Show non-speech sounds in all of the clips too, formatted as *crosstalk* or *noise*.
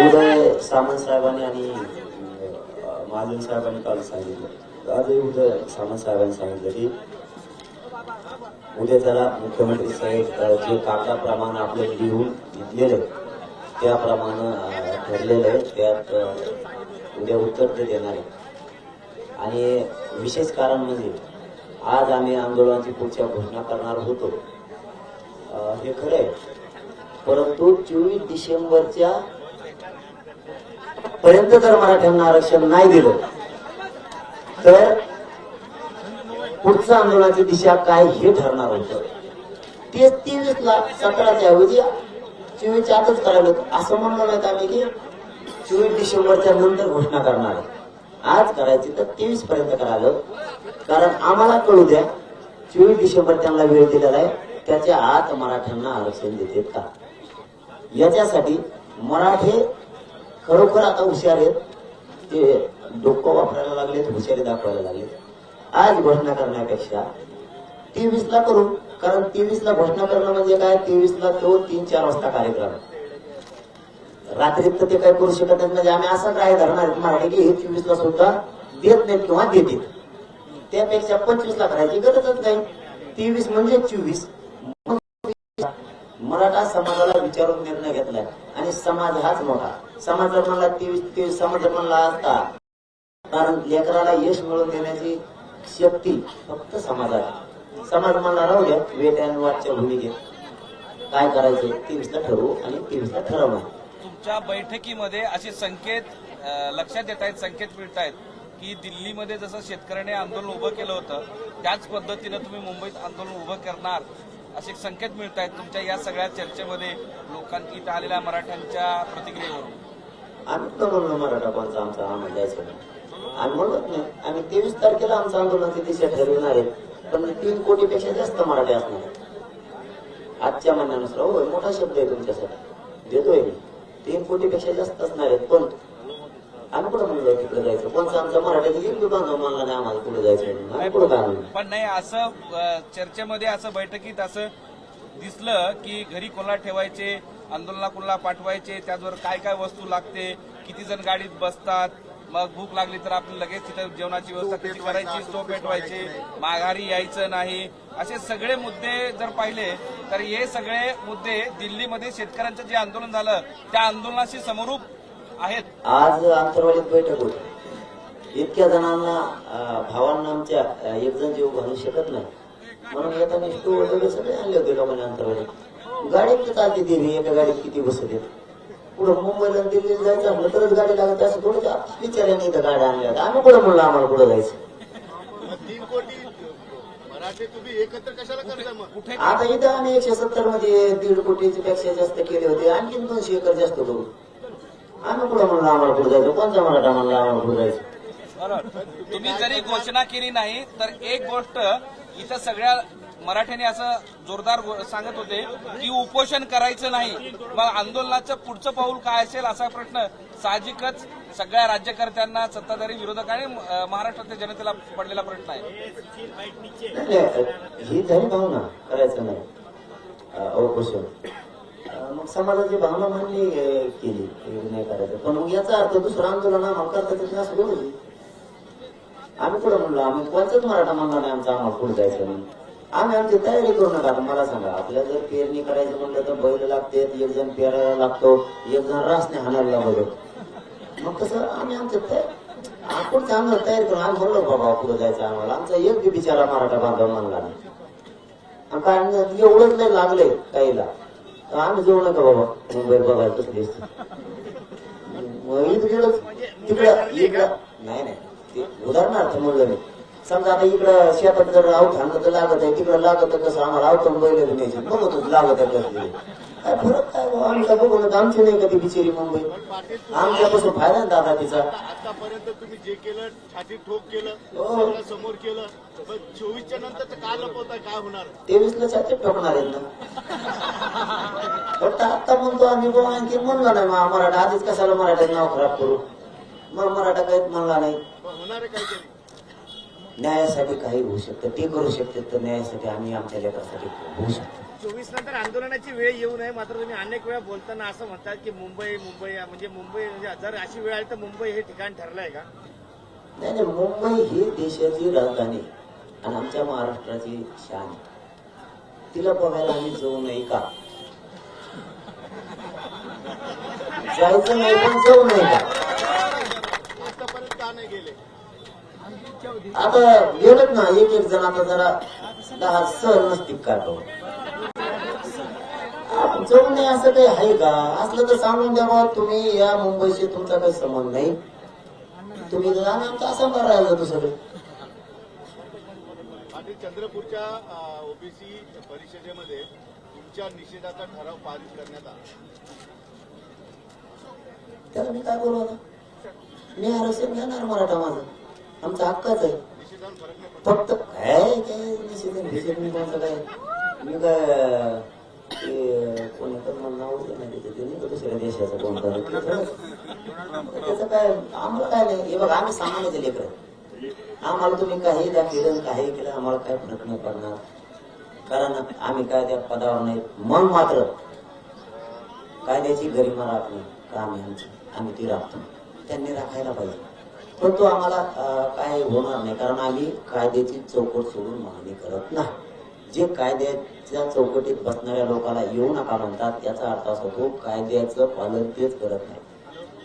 उदय सामंत साहेबांनी आणि महाजन साहेबांनी काल सांगितलं. आजही उदय सामंत साहेबांनी सांगितलं की उद्या त्याला मुख्यमंत्री साहेब जे कागदाप्रमाणे आपले लिहून घेतलेलं आहे, त्याप्रमाणे ठरलेलं आहे त्यात उद्या उत्तर ते देणार आहे. आणि विशेष कारण म्हणजे आज आम्ही आंदोलनाची पुढच्या घोषणा करणार होतो. हे खरं आहे. परंतु चोवीस डिसेंबरच्या पर्यंत जर मराठ्यांना आरक्षण नाही दिलं. तर पुढचं आंदोलनाची दिशा काय हे ठरणार होतं. ते तेवीस ला सतराच्या ऐवजी चोवीसच्या आतच करायला असं म्हणलं नाहीत आम्ही की चोवीस डिसेंबरच्या नंतर घोषणा करणार आज करायची तर तेवीस पर्यंत करायला कारण आम्हाला कळू द्या चोवीस डिसेंबर त्यांना वेळ दिलेला आहे. त्याच्या आत मराठ्यांना आरक्षण देतात का? याच्यासाठी मराठे खरोखर आता हुशार आहेत. ते डोकं वापरायला लागलेत हुशारी दाखवायला लागलेत आज घोषणा करण्यापेक्षा तेवीस ला करू कारण तेवीस ला घोषणा करणं म्हणजे काय? तेवीस ला तो तीन चार वाजता कार्यक्रम. रात्रीत तर ते काही करू शकत नाही म्हणजे आम्ही असं काय धरणार आहेत की हे चोवीस ला सुद्धा देत नाहीत किंवा देतील. त्यापेक्षा पंचवीस ला करायची गरजच नाही. तेवीस म्हणजे चोवीस. मराठा समाजाला विचारून निर्णय घेतलाय. आणि समाज हाच मोठा. समाज जर म्हणला तेवीस समाज जर म्हणला असता कारण लेकराला यश मिळवून देण्याची शक्ती फक्त समाजात समाज म्हणला राहू द्या वेट अँड वॉचच्या भूमिकेत. काय करायचं? तेवीसला ठरवू आणि तेवीसला ठरवणार. तुमच्या बैठकीमध्ये असे संकेत लक्षात येत आहेत संकेत मिळत आहेत की दिल्लीमध्ये जसं शेतकऱ्याने आंदोलन उभं केलं होतं त्याच पद्धतीनं तुम्ही मुंबईत आंदोलन उभं करणार. असे संकेत मिळत आहेत तुमच्या या सगळ्या चर्चेमध्ये लोकांनी इथं आलेल्या मराठ्यांच्या प्रतिक्रियेवर आम्ही तर म्हणलो मराठा कोणचा आमचा हा द्यायचं आम्ही म्हणत नाही. आम्ही तेवीस तारखेला आमचं आंदोलनाची दिशा ठरविणार आहे पण तीन कोटीपेक्षा जास्त मराठी असणार आजच्या म्हणण्यानुसार होय मोठा शब्द आहे तुमच्यासाठी. देतोय मी. तीन कोटीपेक्षा जास्त असणार आहेत. पण आम्ही कुठं म्हणलो तिकडे जायचं कोणचं आमच्या मराठ्याचं एक बांधव म्हणला नाही आम्हाला जायचं कुठं पण नाही असं अ, चर्चेमध्ये असं बैठकीत असं दिसलं की घरी कोणाला ठेवायचे आंदोलनाला कोणाला पाठवायचे त्याचवर काय काय वस्तू लागते किती जण गाडीत बसतात मग भूक लागली तर आपण लगेच तिथं जेवणाची व्यवस्था कशी करायची स्टोव पेटवायचे माघारी यायचं नाही. असे सगळे मुद्दे जर पाहिले तर हे सगळे मुद्दे दिल्लीमध्ये शेतकऱ्यांचं जे आंदोलन झालं त्या आंदोलनाशी समरूप आज आंतरवालीत बैठक होती. इतक्या जणांना भावांना आमच्या एक जण जीव घालू शकत नाही. म्हणून येताना स्टू वगैरे सगळे आणले होते लोकांनी आंतरवालीत गाडीत किती चालते दिली एका गाडीत किती बसत आहेत पुढं मुंबईला दिल्लीला जायचं आपलं तरच गाडी लागत. असं थोडं विचाराने इथं गाड्या आणल्या आम्ही कुठं म्हणलं आम्हाला कुठं जायचं? तीन कोटी मराठी तुम्ही एकत्र कशाला करताय मग कुठे? आता इथं आम्ही एकशे सत्तरमध्ये दीड कोटीच्या पेक्षा जास्त केले होते. आणखीन दोनशे एकर जास्त करू. आम्ही कुठं म्हणलं आम्हाला कुठं जायचं? कोणत्या मराठा म्हणलं आम्हाला कुठं जायचं? बरोबर तुम्ही जरी घोषणा केली नाही तर एक गोष्ट इथं सगळ्या मराठ्यांनी असं जोरदार सांगत होते की उपोषण करायचं नाही. मग आंदोलनाचं पुढचं पाऊल काय असेल असा प्रश्न साहजिकच सगळ्या राज्यकर्त्यांना सत्ताधारी विरोधक आणि अं, महाराष्ट्रातल्या जनतेला पडलेला प्रश्न आहे. ही झाली भावना करायचं नाही. उपोषण. मग समाजाची भावना मान्य केली की करायचं. पण मग याचा अर्थ दुसरं आंदोलन आम्हाला करता येत असं आम्ही पुढे म्हणलो आम्ही कोणताच मराठा म्हणला नाही आमचा आम्हाला पुढे जायचं म्हणून आम्ही आमची तयारी करू नका मला सांगा आपल्या जर पेरणी करायचं म्हणलं तर बैल लागते एक जण पेरायला लागतो एक जण रासने हाणायला लागतो. मग कसं आम्ही आमच्या तयार आपण आम्हाला तयार करून आम्ही म्हणलो बाबा पुढे जायचं आम्हाला. आमचा एक बिचारा मराठा बांधव म्हणला नाही. आणि कारण एवढंच नाही लागलंय काहीला आम्ही जाऊ नका बाबा. बघायला कसं दिसतं. मग इकडं तिकडं इकडं. नाही नाही. ते उदाहरणार्थ म्हणलं मी. समजा आता इकडं शेतात जर आऊट आणलं तर लागत आहे तिकडं लागत कसं आम्हाला आवटून बैल न्यायची बघत लागत आहे कसं काय फरक काय बुवा? आम्ही काय बघू नका आमची नाही कधी बिचारी मुंबई आमच्यापासून फायदा आहे दादा तिचा. आतापर्यंत तुम्ही जे केलं छाती ठोक केलं हो. समोर केलं चोवीसच्या नंतर काय लपवताय काय होणार? तेवीसला छातीत ठोकणार आहेत ना. *laughs* फक्त आता म्हणतो आम्ही बुवा आणखी म्हणलं नाही मग मराठा. आधीच कशाला मराठा नाव खराब करू? मग मराठा काहीच म्हणला नाही. होणार आहे काहीतरी. न्यायासाठी काही होऊ शकतं. ते करू शकते तर न्यायासाठी आम्ही आमच्या लेकरासाठी होऊ शकतो. चोवीस नंतर आंदोलनाची वेळ येऊ नये. मात्र तुम्ही अनेक वेळा बोलताना असं म्हणतात की मुंबई मुंबई म्हणजे मुंबई म्हणजे जर अशी वेळ आली तर मुंबई हे ठिकाण ठरलंय का? नाही नाही मुंबई ही देशाची राजधानी आणि आमच्या महाराष्ट्राची शान. तिला बघायला आम्ही जाऊ नये का? जायचं नाही पण जाऊ नये का? आता गेलत ना एक एक जण आता जरा दहा सहल नसतील काढतो नये असं काही आहे का? असलं तर सांगून द्यावा तुम्ही या मुंबईशी तुमचा काही संबंध नाही. तुम्ही आमचा असा राहिला दुसरं चंद्रपूरच्या ओबीसी परिषदेमध्ये तुमच्या निषेधाचा ठराव पारित करण्यात आला. त्याला मी काय बोलू मी आरक्षण घेणार मराठा माझं. आमचा हक्काच आहे. नाही फक्त काय काय निषेध निषेध मी कोणतं काय मी काय कोणी तर नाही दुसऱ्या देशाचं कोणतं त्याचं काय आम्हाला काय नाही. हे बघा आम्ही सामान्याचे लेकर. आम्हाला तुम्ही काही द्या केलं काही केलं आम्हाला काय फरक नाही पडणार. कारण आम्ही काय त्या पदावर नाही. मन मात्र. कायद्याची गरिमा राखणे काम आहे आम्ही ती राखतो. त्यांनी राखायला पाहिजे. परंतु आम्हाला काय होणार नाही. कारण आम्ही कायद्याची चौकट सोडून मागणी करत नाही. जे कायद्याच्या चौकटीत बसणाऱ्या लोकांना येऊ नका म्हणतात याचा अर्थ असा होतो कायद्याचं पालन तेच करत नाही.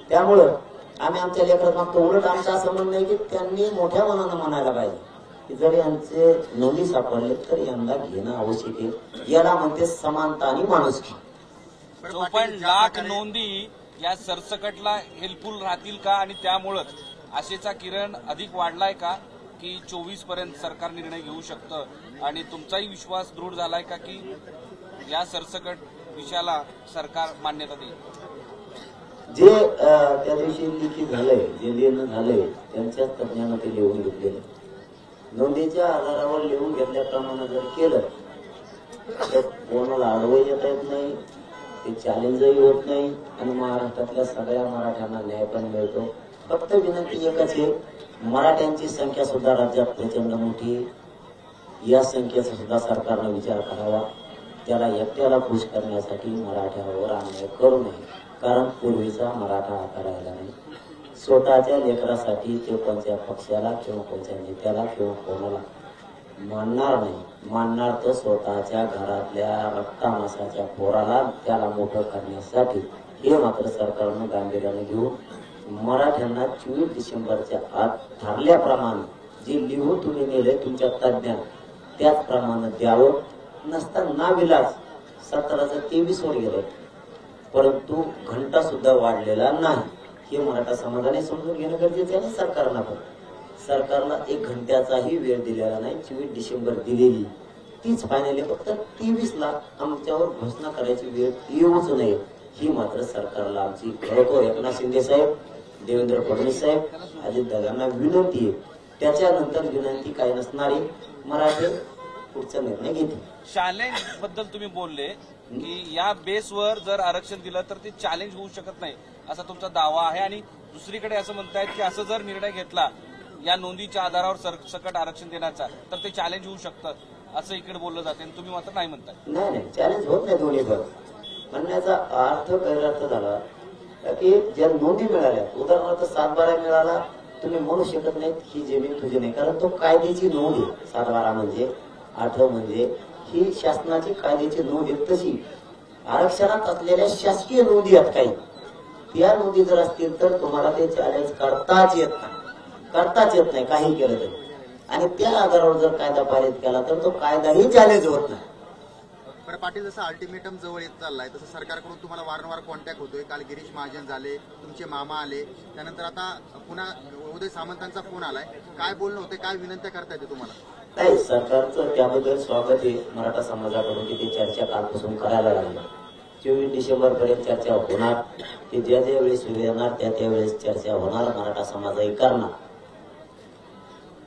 त्यामुळं आम्ही आमच्या लेकरात मागतो उलट आमचं असं म्हणणं आहे की त्यांनी मोठ्या मनानं म्हणायला पाहिजे की जर यांचे नोंदी सापडले तर यांना घेणं आवश्यक आहे. याला म्हणते समानता आणि माणुसकी पण लाख नोंदी या सरसकटला हेल्पफुल राहतील का? आणि त्यामुळंच आशेचा किरण अधिक वाढलाय का? की चोवीसपर्यंत सरकार निर्णय घेऊ शकतं? आणि तुमचाही विश्वास दृढ झालाय का की या सरसकट विषयाला सरकार मान्यता देईल? जे त्या दिवशी लिखित झालंय जे लिहिणं झालंय त्यांच्याच तज्ञानं ते लिहून घेतलेलं नोंदीच्या आधारावर लिहून घेतल्याप्रमाणे जर केलं तर कोणाला अडवं येता येत नाही ते चॅलेंजही होत नाही आणि महाराष्ट्रातल्या सगळ्या मराठ्यांना न्याय पण मिळतो. फक्त विनंती एकच आहे मराठ्यांची संख्या सुद्धा राज्यात प्रचंड मोठी या संख्येचा सुद्धा सरकारनं विचार करावा. त्याला एकट्याला खुश करण्यासाठी मराठ्यावर अन्याय करू नये. कारण पूर्वीचा मराठा आता राहिला नाही. स्वतःच्या लेकरासाठी ते कोणत्या पक्षाला किंवा कोणत्या नेत्याला किंवा कोणाला मानणार नाही. मानणार तर स्वतःच्या घरातल्या रक्तामासाच्या पोराला त्याला मोठं करण्यासाठी हे मात्र सरकारनं गांभीर्याने घेऊन मराठ्यांना चोवीस डिसेंबरच्या आत ठरल्याप्रमाणे जे लिहून तुम्ही नेले तुमच्या तज्ञात त्याचप्रमाणे द्यावं. नसता नाविलाज सतराचं तेवीस वर गेलं. परंतु घंटा सुद्धा वाढलेला नाही. हे मराठा समाजाने समजून घेणं गरजेचं आहे सरकारला पण. सरकारला एक घंट्याचाही वेळ दिलेला नाही चोवीस डिसेंबर दिलेली. तीच फायनली फक्त तेवीस लाख आमच्यावर घोषणा करायची वेळ येऊच नये. ही मात्र सरकारला आमची खरोखर एकनाथ शिंदे साहेब देवेंद्र फडणवीस साहेब अजित दादांना विनंती आहे. त्याच्यानंतर विनंती काय नसणारी मराठी पुढचा निर्णय घेतील. चॅलेंजबद्दल तुम्ही बोलले की या बेसवर जर आरक्षण दिलं तर ते चॅलेंज होऊ शकत नाही असा तुमचा दावा आहे. आणि दुसरीकडे असं म्हणतायत की असं जर निर्णय घेतला या नोंदीच्या आधारावर सरसकट आरक्षण देण्याचा तर ते चॅलेंज होऊ शकतं असं इकडे बोललं जाते आणि तुम्ही मात्र नाही म्हणताय. नाही नाही चॅलेंज होत नाही दोन्ही पण. म्हणण्याचा अर्थ गैरअर्थ झाला की ज्या नोंदी मिळाल्या. उदाहरणार्थ सातबारा मिळाला. तुम्ही म्हणू शकत नाहीत ही जमीन तुझी नाही. कारण तो कायद्याची नोंद आहे. सातबारा म्हणजे आठ म्हणजे ही शासनाची कायद्याची नोंद आहे. तशी आरक्षणात असलेल्या शासकीय नोंदी आहेत काही. त्या नोंदी जर असतील तर तुम्हाला ते चॅलेंज करताच येत नाही. करताच येत नाही. काही केलं तरी. आणि त्या आधारावर जर कायदा पारित केला तर तो कायदाही चॅलेंज होत नाही. बरं पाटील जसं अल्टिमेटम जवळ येत चाललाय तसं सरकारकडून तुम्हाला वारंवार कॉन्टॅक्ट होतोय. काल गिरीश महाजन झाले तुमचे मामा आले. त्यानंतर आता पुन्हा उदय सामंतांचा फोन आलाय. काय बोलणं होते काय विनंत्या करता येते तुम्हाला? नाही सरकारचं त्याबद्दल स्वागत आहे. मराठा समाजाकडून की ते चर्चा कालपासून करायला लागली. चोवीस डिसेंबर पर्यंत चर्चा होणार. ते ज्या ज्या वेळेस वेळ येणार त्या त्यावेळेस चर्चा होणार. मराठा समाजही करणार.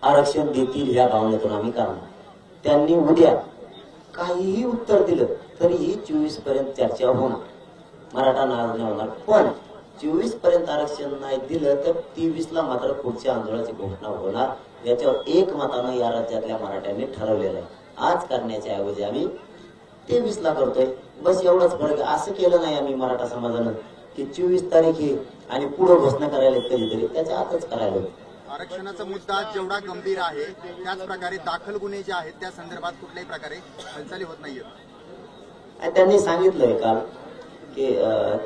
आरक्षण देतील ह्या भावनेतून आम्ही करणार. त्यांनी उद्या काहीही उत्तर दिलं तरीही चोवीसपर्यंत चर्चा होणार. मराठा नाराज नाही होणार. पण चोवीसपर्यंत आरक्षण नाही दिलं तर तेवीस ला मात्र पुढच्या आंदोलनाची घोषणा होणार. याच्यावर एक मतानं या राज्यातल्या मराठ्यांनी ठरवलेलं आहे. आज करण्याच्या ऐवजी आम्ही तेवीस ला करतोय. बस एवढाच फरक. असं केलं नाही आम्ही मराठा समाजानं की चोवीस तारीख आहे आणि पुढं घोषणा करायला कधीतरी. त्याच्या आतच करायला आरक्षणाचा मुद्दा जेवढा गंभीर आहे त्याच प्रकारे दाखल गुन्हे जे आहेत त्या संदर्भात कुठल्याही प्रकारे हालचाली होत नाहीये आणि त्यांनी सांगितलंय काल की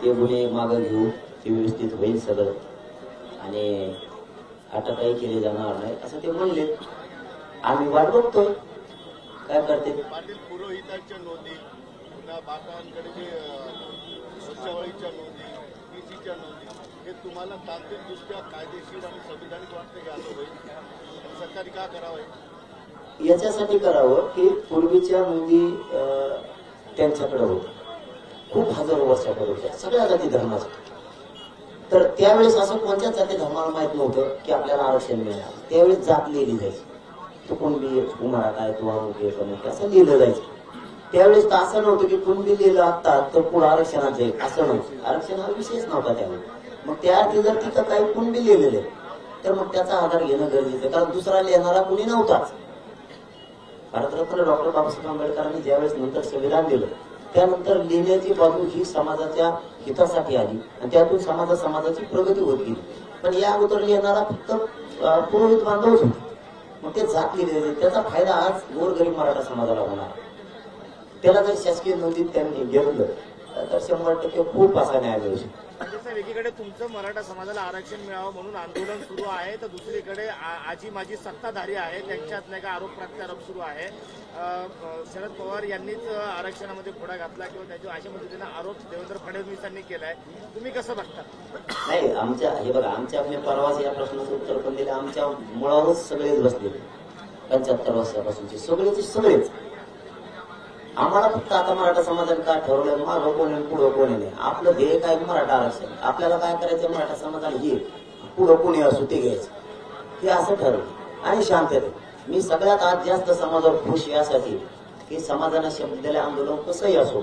ते गुन्हे मागं घेऊ ते व्यवस्थित होईल सगळं आणि अटकही केली जाणार नाही असं ते म्हणले. आम्ही वाट बघतोय. काय करते? पाटील पुरोहितांच्या नोंदी पुन्हा बाटांकडे जे स्वच्छवळीच्या नोंदी पीसीच्या नोंदी हे तुम्हाला तांत्रिकदृष्ट्या कायदेशीर आणि संविधानिक वाटते की असं होईल. सरकारी का करावं याच्यासाठी करावं की पूर्वीच्या नोंदी अं, त्यांच्याकडे होत्या खूप हजारो वर्षाकडे होत्या सगळ्या जाती धर्माच्या तर त्यावेळेस असं कोणत्याच जाती धर्माला माहीत नव्हतं की आपल्याला आरक्षण मिळणार? त्यावेळेस जात लिहिली जायची. तू कुणबी आहे, काय तू अमुक आहे असं लिहिलं जायचं. त्यावेळेस तर असं नव्हतं की कुणबी लिहिलं आता तर पुढे आरक्षणात जाईल असं नव्हतं. आरक्षण हा विषयच नव्हता त्यावेळेस मग त्या जर तिथं काही कुणबी लिहिलेले तर मग त्याचा आधार घेणं गरजेचं आहे. कारण दुसरा लिहिणारा कुणी नव्हताच. भारतरत्न डॉक्टर बाबासाहेब आंबेडकरांनी ज्यावेळेस नंतर संविधान दिलं त्यानंतर लिहिण्याची बाजू ही समाजाच्या हितासाठी आली आणि त्यातून समाजा समाजाची प्रगती होत गेली. पण या अगोदर लिहिणारा फक्त पुरोहित बांधवच होते. मग ते जात लिहिले त्याचा फायदा आज गोरगरीब मराठा समाजाला होणार त्याला जर शासकीय नोंदीत त्यांनी घेतलं तर शंभर टक्के खूप असा न्याय मिळू शकतो. म्हणजे साहेब एकीकडे तुमचं मराठा समाजाला आरक्षण मिळावं म्हणून आंदोलन सुरू आहे तर दुसरीकडे आजी माझी सत्ताधारी आहे त्यांच्यात नाही का आरोप प्रत्यारोप सुरू आहे. शरद पवार यांनीच आरक्षणामध्ये पुढा घातला किंवा त्याच्या अशा पद्धतीने आरोप देवेंद्र फडणवीसांनी केलाय. तुम्ही कसं बघता? नाही आमच्या हे बघा आमच्या आपल्या परवाच या प्रश्नाचं उत्तर पण दिलं. आमच्या मुळावरच सगळेच बसले. पंच्याहत्तर वर्षापासूनचे सगळेचे सगळेच. आम्हाला फक्त आता मराठा समाजाने काय ठरवलं मागं कोणी पुढं कोणी नाही. आपलं ध्येय काय? मराठा आरक्षण. आपल्याला काय करायचं मराठा समाजाला हे. पुढं कोणी असू ते घ्यायचं. हे असं ठरवलं. आणि शांततेत. मी सगळ्यात आज जास्त समाजावर खुश यासाठी की समाजाना शब्द दिले आंदोलन कसंही असो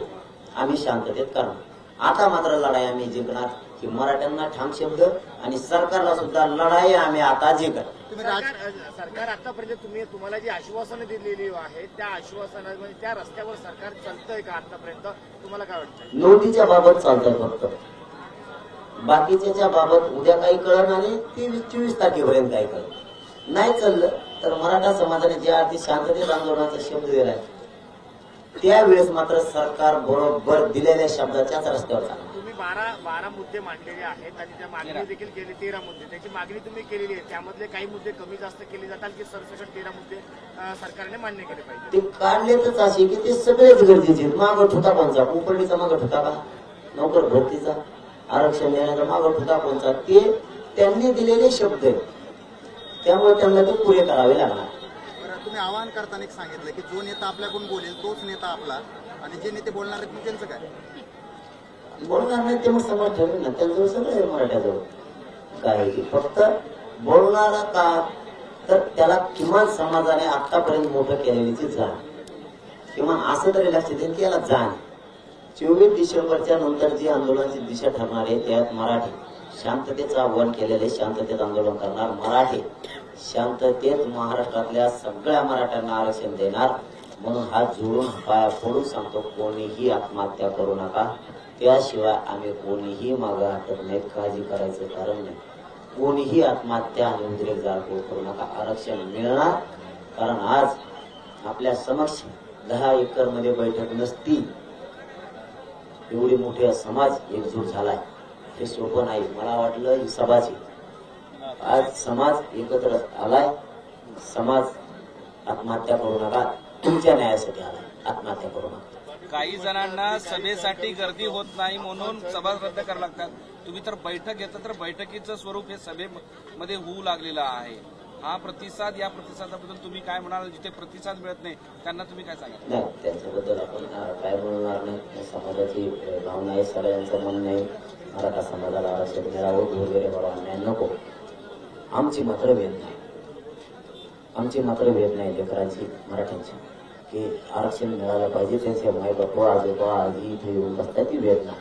आम्ही शांततेत करणार आता मात्र लढाई आम्ही जिंकणार. की मराठ्यांना ठाम शब्द आणि सरकारला सुद्धा लढाई आम्ही आता जिंकणार. तुम्ही सरकार सरकार आतापर्यंत तुम्ही तुम्हाला जी आश्वासनं दिलेली आहेत त्या आश्वासना म्हणजे त्या रस्त्यावर सरकार चालतंय का आतापर्यंत? तुम्हाला काय वाटतंय? नोंदीच्या बाबत चालतंय फक्त. बाकीच्या बाबत उद्या काही कळण आणि तेवीस चोवीस तारखेपर्यंत काही कळण नाही. चाललं तर मराठा समाजाने ज्या अर्थी शांततेत आंदोलनाचा शब्द दिलाय त्यावेळेस मात्र सरकार बरोबर दिलेल्या शब्दाच्याच रस्त्यावर चालणार बारा बारा मुद्दे मांडलेले आहेत आणि त्या मागणी देखील केली तेरा मुद्दे. त्याची मागणी तुम्ही केलेली आहे. त्यामधले काही मुद्दे कमी जास्त केले जातात की सरसकट तेरा मुद्दे सरकारने मान्य केले पाहिजे. ते काढलेतच असे की ते सगळेच गरजेचे आहेत. मागं ठुता कोणचा? उपरडीचा मागं ठुता का? नोकर भरतीचा? आरक्षण देण्याचा मागं ठुता कोणचा? ते त्यांनी दिलेले शब्द आहेत. त्यामुळे त्यांना ते पुरे करावे लागणार. बरं, तुम्ही आवाहन करताना एक सांगितलं की जो नेता आपल्याकडून बोलेल तोच नेता आपला. आणि जे नेते बोलणार आहेत त्यांचं काय? बोलणार नाही ते मग समाज ठेवून ना त्यांचं सगळं आहे मराठ्याजवळ काय फक्त बोलणारा का? तर त्याला किमान समाजाने आतापर्यंत मोठं केलेलीची जाण. किमान असं तरी लक्षात येईल की याला जाण. चोवीस डिसेंबरच्या नंतर जी आंदोलनाची दिशा ठरणार आहे त्यात मराठी शांततेचं आव्हान केलेले शांततेत आंदोलन करणार मराठी. शांततेत महाराष्ट्रातल्या सगळ्या मराठ्यांना आरक्षण देणार. म्हणून हात जोडून पाया फोडून सांगतो कोणीही आत्महत्या करू नका. त्याशिवाय आम्ही कोणीही मागे हटत नाहीत काळजी करायचं कारण नाही. कोणीही आत्महत्या आणि उद्रेक जाळपोळ करू नका. आरक्षण मिळणार. कारण आज आपल्या समक्ष दहा एकरमध्ये बैठक नसती. एवढी मोठे समाज एकजूट झालाय. हे सोपं नाही. मला वाटलं ही सभाची. आज समाज एकत्र आलाय. समाज आत्महत्या करू नका. तुमच्या न्यायासाठी आलाय. आत्महत्या करू नका. काही जणांना सभेसाठी गर्दी होत नाही म्हणून सभा रद्द करावी लागतात. तुम्ही तर बैठक घेता तर बैठकीचं स्वरूप हे सभेमध्ये होऊ लागलेलं आहे. हा प्रतिसाद या प्रतिसादाबद्दल तुम्ही काय म्हणाल? जिथे प्रतिसाद मिळत नाही त्यांना तुम्ही काय सांगा नाही त्यांच्याबद्दल आपण काय बोलणार नाही. समाजाची भावना आहे सगळ्यांचं म्हणणं आहे. मराठा समाजाला आरक्षण मिळावं वगैरे बरोबर अन्याय नको. आमची मात्र वेदना नाही. आमची मात्र वेदना नाही लेकरांची मराठ्यांची. की आरक्षण मिळालं पाहिजे. त्यांचे माय बापा आजोबा आजी इथे येऊन बसतात. ती वेदना.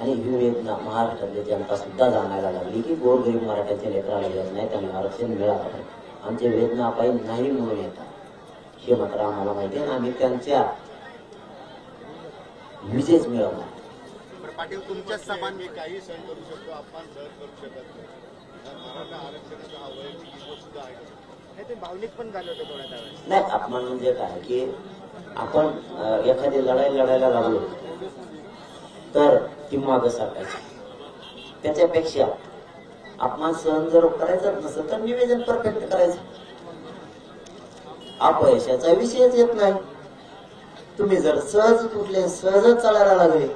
आणि ही वेदना महाराष्ट्रातली जनता सुद्धा जाणायला लागली की गोरगरीब मराठ्याच्या लेकराला येत नाही त्यांना आरक्षण मिळालं पाहिजे आमची वेदना पाहिजे नाही म्हणून येतात. हे मात्र आम्हाला माहिती आहे आम्ही त्यांच्या विजेच मिळवणार. पाटील तुमच्या सामान्य काही सहन करू शकतो. आपण सहन करू शकत नाही. आरक्षणाचा हा सुद्धा आहे. नाही अपमान म्हणजे काय? की आपण एखादी लढाई लढायला लागलो तर ती मागं सारखायची त्याच्यापेक्षा अपमान सहन जर करायचं नसेल तर निवेदन परफेक्ट करायचं. अपयशाचा विषयच येत नाही. तुम्ही जर सहज तुटले सहजच चालायला लागले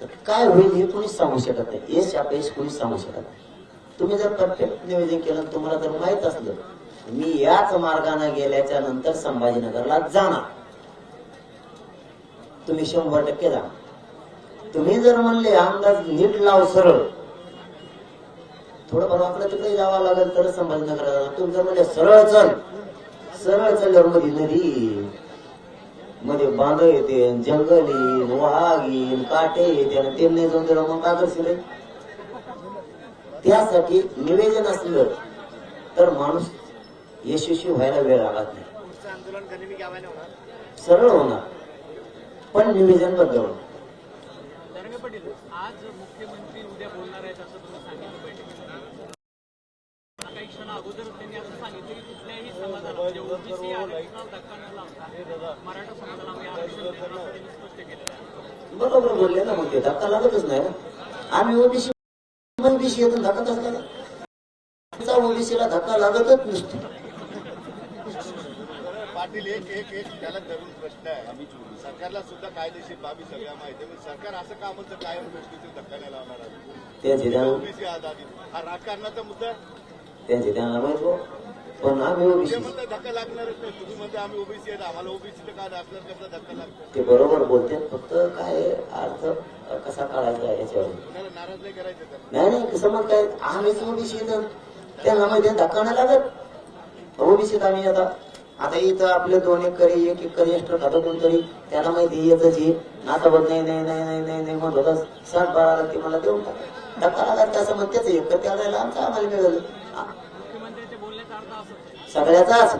तर काय होईल हे कोणीच सांगू शकत नाही. यश अपयश कोणीच सांगू शकत नाही. तुम्ही जर परफेक्ट नियोजन केलं तुम्हाला जर माहीत असलं मी याच मार्गाने गेल्याच्यानंतर संभाजीनगरला जाणार. तुम्ही शंभर टक्के जा. तुम्ही जर म्हणले अंदाज नीट लाव सरळ. थोडंफार आपलं तिकडे जावं लागेल तर संभाजीनगरला जाणार. तुम्ही जर म्हणले सरळ चल. सरळ चालल्यावर मध्ये नदी मध्ये बांध येते जंगल येईन वाघ येईन काटे येते आणि ते जाऊन दिलं मग काय करशील त्यासाठी निवेदन असलं तर माणूस यशस्वी व्हायला वेळ लागत नाही. पुढचं आंदोलन कधी मी गावाने होणार सरळ होणार. पण निवेदन बदलवणार पाटील आज मुख्यमंत्री उद्या बोलणार आहेत असं तुम्ही सांगितलं बैठकीत. काही क्षण अगोदर त्यांनी असं सांगितलं की कुठल्याही समाजाला म्हणजे ओबीसी आरक्षणाला धक्का न लावता मराठा समाजाला आम्ही आरक्षण देणार असं त्यांनी स्पष्ट केलं बरोबर बोलले ना मग ते. धक्का लागतच नाही आम्ही ओबीसी ओबीसी येतो धक्का कसला ओबीसीला धक्का लागतच नसतो पाटील एक एक एक त्याला धरून प्रश्न आहे सरकारला सुद्धा कायदेशीर बाबी सगळ्या माहिती. पण सरकार असं का म्हणतं कायम गोष्टीचे धक्का नाही लावणार आहे? ओबीसी आधारित हा राजकारणाचा मुद्दा. त्यांचे त्यांना माहीत. पण आम्ही ते ओबीसी. धक्का लागणारच नाही. तुम्ही म्हणता आम्ही ओबीसी आहेत. आम्हाला ओबीसी काय आपल्याला कसला धक्का लागतो. ते बरोबर बोलते. फक्त काय अर्थ कसा काढायचा याच्यावर? कुणाला नाराज नाही करायचं त्यांना नाही नाही. कसं मग काय आम्हीच ओबीसी येत त्यांना माहिती आहे धक्का नाही लागत. ओबीसीत आम्ही आता. आता इथं आपले दोन एकरी एक एकर एक्स्ट्रा खातो कोणतरी त्याला माहिती येतच ही आता बघ नाही नाही नाही नाही नाही नाही म्हणत होता साठ बारा लागते मला देऊन टाक. धक्का लागत असं म्हणतेच एकर त्याला आमचं आम्हाला मिळालं. सगळ्याचाच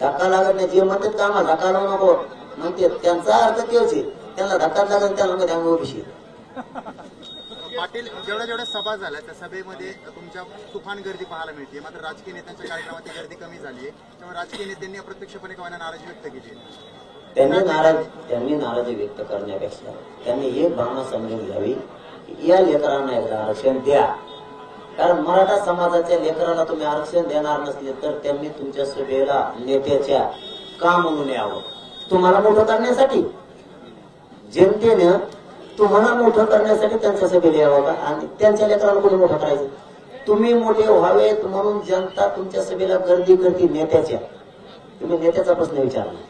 धक्का लागत नाही. जे म्हणतात का आम्हाला धक्का लावू नको. म्हणते त्यांचा अर्थ आहे. त्यांना धक्का लागत त्याला मध्ये आम्ही ओबीसी पाटील जेवढ्या जेवढ्या सभा झाल्या त्या सभेमध्ये तुमच्या तुफान गर्दी पाहायला मिळते मात्र राजकीय नेत्यांच्या कार्यक्रमात गर्दी कमी झाली आहे त्यामुळे राजकीय नेत्यांनी अप्रत्यक्षपणे का नाराजी व्यक्त केली. त्यांनी नाराज त्यांनी नाराजी व्यक्त करण्यापेक्षा त्यांनी एक भावना समजून घ्यावी या लेकरांना एकदा आरक्षण द्या. कारण मराठा समाजाच्या लेकराला तुम्ही आरक्षण देणार नसले तर त्यांनी तुमच्या सभेला नेत्याच्या का म्हणून यावं? तुम्हाला मोठं करण्यासाठी? जनतेनं तुम्हाला मोठं करण्यासाठी त्यांच्या सभेला यावं का? आणि त्यांच्या लेकराला कोणी मोठं करायचं? तुम्ही मोठे व्हावेत म्हणून जनता तुमच्या सभेला गर्दी करते नेत्याच्या. तुम्ही नेत्याचा प्रश्न विचारला.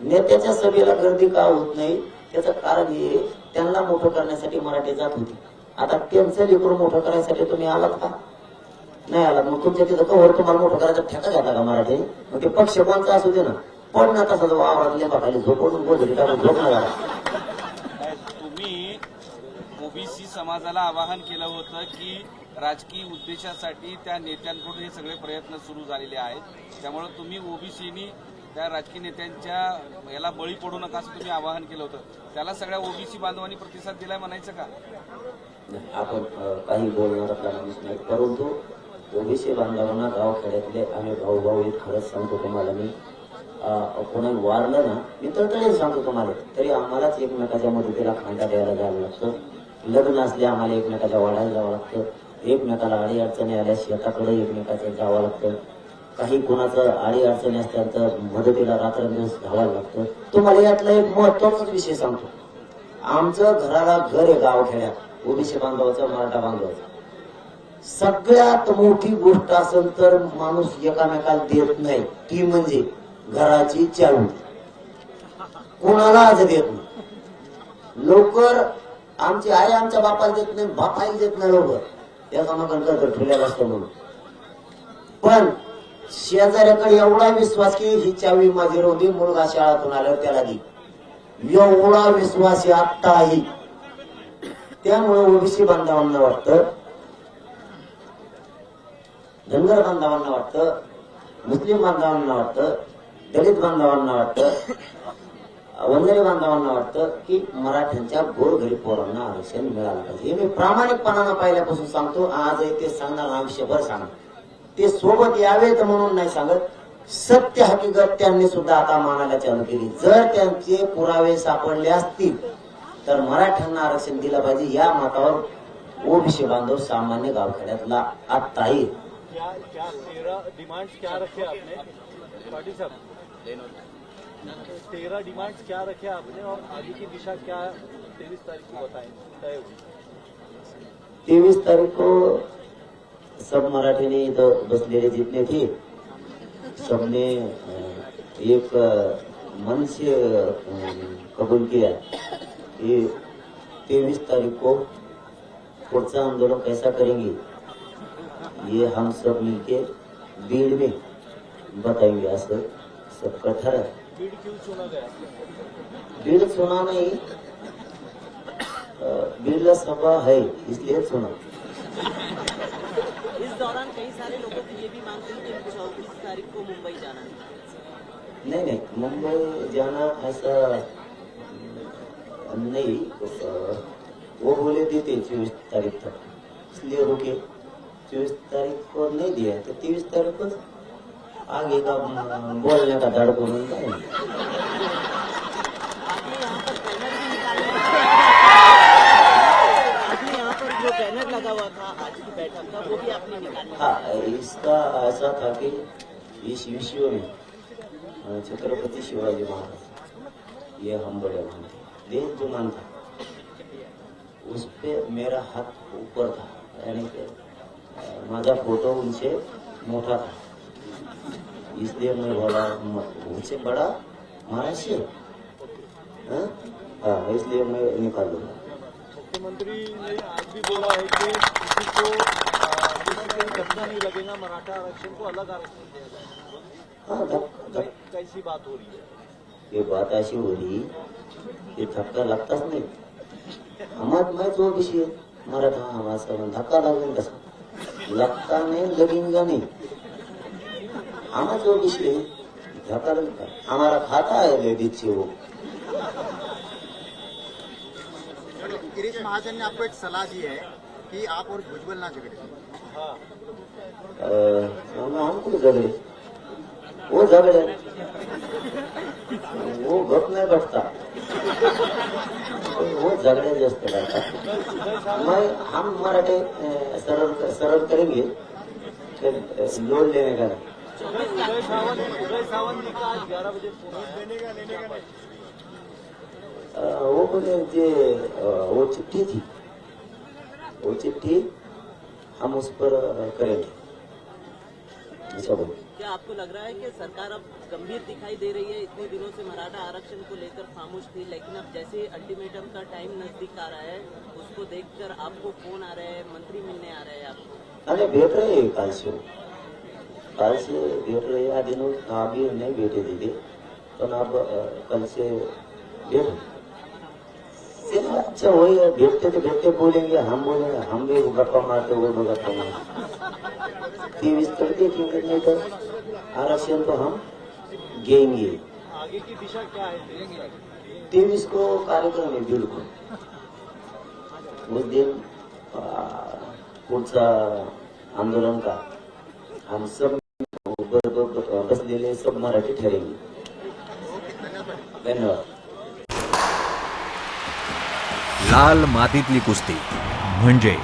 नेत्याच्या सभेला गर्दी का होत नाही? त्याचं कारण हे त्यांना मोठं करण्यासाठी मराठी जात होती. आता त्यांचं लेकरू मोठं करायसाठी तुम्ही आलात का? नाही आलात. मग तुमच्या तिथं कवर तुम्हाला मोठं करायचं ठेका घेता का मराठी? मग ते पक्ष कोणता असू दे ना. पण ना तसा वावरात लेपाखाली झोपवून बोलली टाकून झोप झाला तुम्ही ओबीसी समाजाला आवाहन केलं होतं की राजकीय उद्देशासाठी त्या नेत्यांकडून हे सगळे प्रयत्न सुरू झालेले आहेत. त्यामुळे तुम्ही ओबीसीनी त्या राजकीय नेत्यांच्या याला बळी पडू नका असं तुम्ही आवाहन केलं होतं. त्याला सगळ्या ओबीसी बांधवांनी प्रतिसाद दिलाय म्हणायचं का? आपण काही बोलणार आपला माणूस नाही. परंतु ओबीसी बांधवांना गावखेड्यातले आम्ही भाऊ भाऊ एक खरंच सांगतो तुम्हाला मी. अ, वारलं ना मी तळतळीने सांगतो तुम्हाला. तरी आम्हालाच एकमेकाच्या मदतीला खांदा द्यायला जावं लागतं. लग्न असले आम्हाला एकमेकाच्या वाढायला जावं लागतं. एकमेकाला आडी अडचणी आल्या शेताकडे एकमेकाचं जावं लागतं. काही कुणाचं आडी अडचणी असल्या तर मदतीला रात्रंदिवस धावायला लागतं. तुम्हाला यातला एक महत्वाचाच विषय सांगतो. आमचं घराला घर आहे गावखेड्यात. ओबीसी बांधवाचं मराठा बांधवाचं. सगळ्यात मोठी गोष्ट असेल तर माणूस एकामेकाला देत नाही. ती म्हणजे घराची चावी. कोणाला आज देत नाही? लवकर आमची आई आमच्या बापाला देत नाही बापाला देत नाही लवकर. याचा मग कर्ज ठेवलेला असतो म्हणून. पण शेजाऱ्याकडे एवढा विश्वास की ही चावी माझी रोधी मुलगा शाळातून आल्यावर त्याला दी. एवढा विश्वास आहे आत्ताही. त्यामुळे ओबीसी बांधवांना वाटतं धनगर बांधवांना वाटतं मुस्लिम बांधवांना वाटतं दलित बांधवांना वाटतं वंदरी बांधवांना वाटतं की मराठ्यांच्या गोरगरीब पोरांना आरक्षण मिळालं पाहिजे. हे मी प्रामाणिकपणानं पाहिल्यापासून सांगतो. आज ते सांगणार आयुष्यभर सांगणार. ते सोबत यावेत म्हणून नाही सांगत. सत्य हकीकत त्यांनी सुद्धा आता मानायला चालू केली. जर त्यांचे पुरावे सापडले असतील तर मराठ्यांना आरक्षण दिलं पाहिजे. या मतावर ओबीसी बांधव सामान्य गावखेड्यातला आता येईल क्या क्या तेरह डिमांड्स क्या रखे आपने और आगे की दिशा क्या तेईस तारीख को बताएं? तय होगी तेवीस तारीख को सब मराठी ने इधर बसलेले जितने थे सबने एक मन से कबूल किया कि तेईस तारीख को पुढचा आंदोलन कैसा करेंगे ये हम सब मिलके भीड़ में बताएँगे। असं सबका ठरा क्यों भीड़ सुना नहीं भीड़ सभा है इसलिए सुना। इस दौरान कई सारे लोगों की ये भी मांग थी कि चौबीस तारीख को मुंबई जाना नहीं नहीं मुंबई जाना ऐसा नहीं अ, वो बोले देते चौबीस तारीख तक। इसलिए रुके चौबीस तारीख को नहीं दिया तो तेईस तारीख को आगे का अम, बोलने का दड़ को नहीं आपने यहाँ पर बैनर भी निकाले आपने यहाँ पर जो बैनर लगा हुआ था आज की बैठक का वो भी आपने निकाला। हाँ इसका ऐसा था कि इस विषय में अ, छत्रपति शिवाजी महाराज ये हम बड़े मानते देश जो मानता उस पे मेरा हाथ ऊपर था यानी कि माझा फ़ोटो उनसे मोटा था। इसलिए मैं बोला उनसे बड़ा हाँ। हाँ, इसलिए मैं निकाल दूँगा मुख्यमंत्री ने आज भी बोला है कि किसी को किसी को धक्का नहीं लगेगा मराठा आरक्षण को अलग आरक्षण दिया जाएगा। हाँ कैसी बात हो रही है? ये बात अशी होली की धक्का लागताच नाही. आम्हाला माहीत ओबीसी आहे. मराठा हा असं धक्का लागेल कसा लागता नाही लगीन का नाही? आम्हाच ओबीसी आहे. धक्का लागेल का? हमारा खाता है. लेडीज वो गिरीश महाजन ने आपको एक सलाह दी है कि आप और भुजबल ना झगड़े। अ, हम हमको झगड़े? वो झगड़े. वो घट नाही बसता. हो, वो झगड़े जास्त करता मैं हम मराठे अ, सरल सरल करेंगे लोन लेने का वो हो, बोले जे वो चिट्ठी थी वो चिट्ठी हम उस पर करेंगे. ऐसा बोले. आपको लग रहा है कि सरकार अब गंभीर दिखाई दे रही है? इतने दिनों से मराठा आरक्षण को लेकर खामोश थी लेकिन अब जैसे अल्टीमेटम का टाइम नज़दीक आ रहा है उसको देखकर आपको फ़ोन आ रहे हैं मंत्री मिलने आ रहे हैं आपको। अरे भेट रहे हैं काल से। काल से भेट रहे अभी नहीं भेटे दीदी। अब अ, कल से भेट। अच्छा वही है भेटते तो भेटते बोलेंगे हम बोलेंगे हम भी गप्पा मारते वो भी गप्पा मारते। *laughs* देखेंगे नहीं तो आरक्षण तो हम घेंगे आगे की दिशा क्या है तेईस को कार्यक्रम है बिल्कुल। उस दिन पुढचा आंदोलन का हम सब बसलेले सब मराठी ठरेंगे धन्यवाद। लाल मातीतली कुस्ती म्हणजे